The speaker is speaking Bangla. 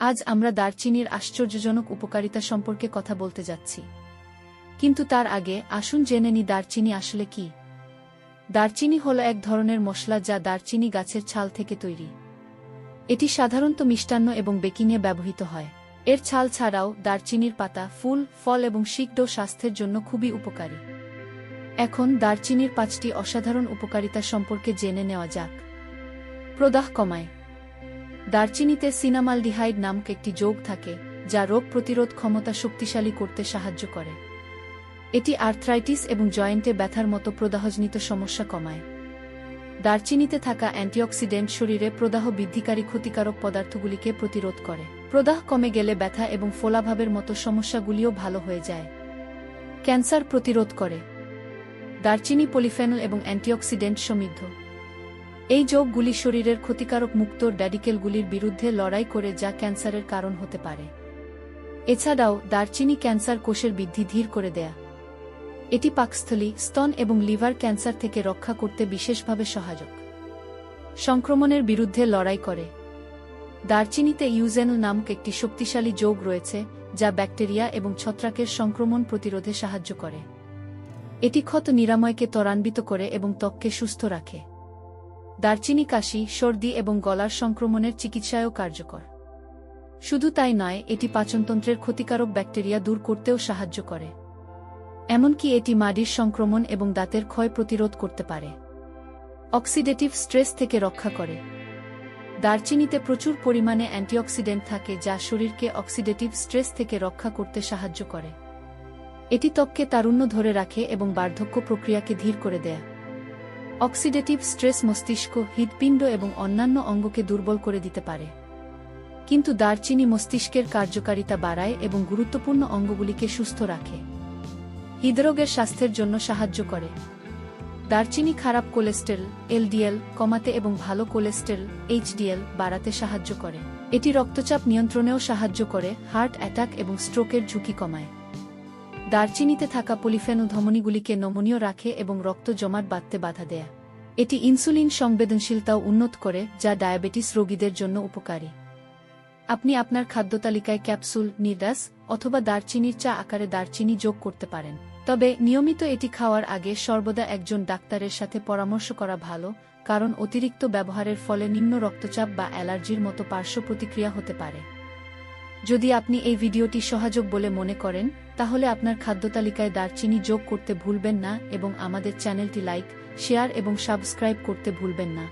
আজ আমরা দারচিনির আশ্চর্যজনক উপকারিতা সম্পর্কে কথা বলতে যাচ্ছি। কিন্তু তার আগে আসুন জেনে নি দারচিনি আসলে কি। দারচিনি হল এক ধরনের মশলা যা দারচিনি গাছের ছাল থেকে তৈরি। এটি সাধারণত মিষ্টান্ন এবং বেকিংয়ে ব্যবহৃত হয়। এর ছাল ছাড়াও দারচিনির পাতা, ফুল, ফল এবং শিকডো স্বাস্থ্যের জন্য খুবই উপকারী। এখন দারচিনির পাঁচটি অসাধারণ উপকারিতা সম্পর্কে জেনে নেওয়া যাক। প্রদাহ কমায়। দারচিনিতে সিনামালডিহাইড নামক একটি যোগ থাকে, যা রোগ প্রতিরোধ ক্ষমতা শক্তিশালী করতে সাহায্য করে। এটি আর্থ্রাইটিস এবং জয়েন্টে ব্যথার মতো প্রদাহজনিত সমস্যা কমায়। দারচিনিতে থাকা অ্যান্টিঅক্সিডেন্ট শরীরে প্রদাহ বৃদ্ধিকারী ক্ষতিকারক পদার্থগুলিকে প্রতিরোধ করে। প্রদাহ কমে গেলে ব্যথা এবং ফোলাভাবের মতো সমস্যাগুলিও ভালো হয়ে যায়। ক্যান্সার প্রতিরোধ করে। দারচিনি পলিফেনল এবং অ্যান্টিঅক্সিডেন্ট সমৃদ্ধ। এই যোগগুলি শরীরের ক্ষতিকারক মুক্ত ড্যাডিকেলগুলির বিরুদ্ধে লড়াই করে যা ক্যান্সারের কারণ হতে পারে। এছাড়াও, দারচিনি ক্যান্সার কোষের বৃদ্ধি ধীর করে দেয়া। এটি পাকস্থলী, স্তন এবং লিভার ক্যান্সার থেকে রক্ষা করতে বিশেষভাবে সহায়ক। সংক্রমণের বিরুদ্ধে লড়াই করে। দারচিনিতে ইউজেন নামক একটি শক্তিশালী যোগ রয়েছে, যা ব্যাকটেরিয়া এবং ছত্রাকের সংক্রমণ প্রতিরোধে সাহায্য করে। এটি ক্ষত নিরাময়কে ত্বরান্বিত করে এবং ত্বককে সুস্থ রাখে। দারচিনি কাশি, সর্দি এবং গলার সংক্রমণের চিকিৎসায়ও কার্যকর। শুধু তাই নয়, এটি পাচনতন্ত্রের ক্ষতিকারক ব্যাকটেরিয়া দূর করতেও সাহায্য করে। এমনকি এটি মাডির সংক্রমণ এবং দাঁতের ক্ষয় প্রতিরোধ করতে পারে। অক্সিডেটিভ স্ট্রেস থেকে রক্ষা করে। দারচিনিতে প্রচুর পরিমাণে অ্যান্টিঅক্সিডেন্ট থাকে যা শরীরকে অক্সিডেটিভ স্ট্রেস থেকে রক্ষা করতে সাহায্য করে। এটি ত্বককে তারুণ্য ধরে রাখে এবং বার্ধক্য প্রক্রিয়াকে ধীর করে দেয়। অক্সিডেটিভ স্ট্রেস মস্তিষ্ক হৃদপিণ্ড এবং অন্যান্য অঙ্গকে দুর্বল করে দিতে পারে। কিন্তু দারচিনি মস্তিষ্কের কার্যকারিতা বাড়ায় এবং গুরুত্বপূর্ণ অঙ্গগুলিকে সুস্থ রাখে। হৃদরোগের স্বাস্থ্যের জন্য সাহায্য করে। দারচিনি খারাপ কোলেস্টেরল, এলডিএল, কমাতে এবং ভালো কোলেস্টেরল, এইচডিএল বাড়াতে সাহায্য করে। এটি রক্তচাপ নিয়ন্ত্রণেও সাহায্য করে, হার্ট অ্যাটাক এবং স্ট্রোকের ঝুঁকি কমায়। দারচিনিতে থাকা পলিফেনল ধমনীগুলিকে নমনীয় রাখে এবং রক্ত জমাট বাঁধতে বাধা দেয়। এটি ইনসুলিন সংবেদনশীলতাও উন্নত করে, যা ডায়াবেটিস রোগীদের জন্য উপকারী। আপনি আপনার খাদ্য তালিকায় ক্যাপসুল নির্দাস অথবা দারচিনির চা আকারে দারচিনি যোগ করতে পারেন। তবে নিয়মিত এটি খাওয়ার আগে সর্বদা একজন ডাক্তারের সাথে পরামর্শ করা ভালো, কারণ অতিরিক্ত ব্যবহারের ফলে নিম্ন রক্তচাপ বা অ্যালার্জির মতো পার্শ্ব প্রতিক্রিয়া হতে পারে। যদি আপনি এই ভিডিওটি সহযোগ বলে মনে করেন তাহলে আপনার খাদ্য তালিকায় দারচিনি যোগ করতে ভুলবেন না এবং আমাদের চ্যানেলটি লাইক, শেয়ার এবং সাবস্ক্রাইব করতে ভুলবেন না।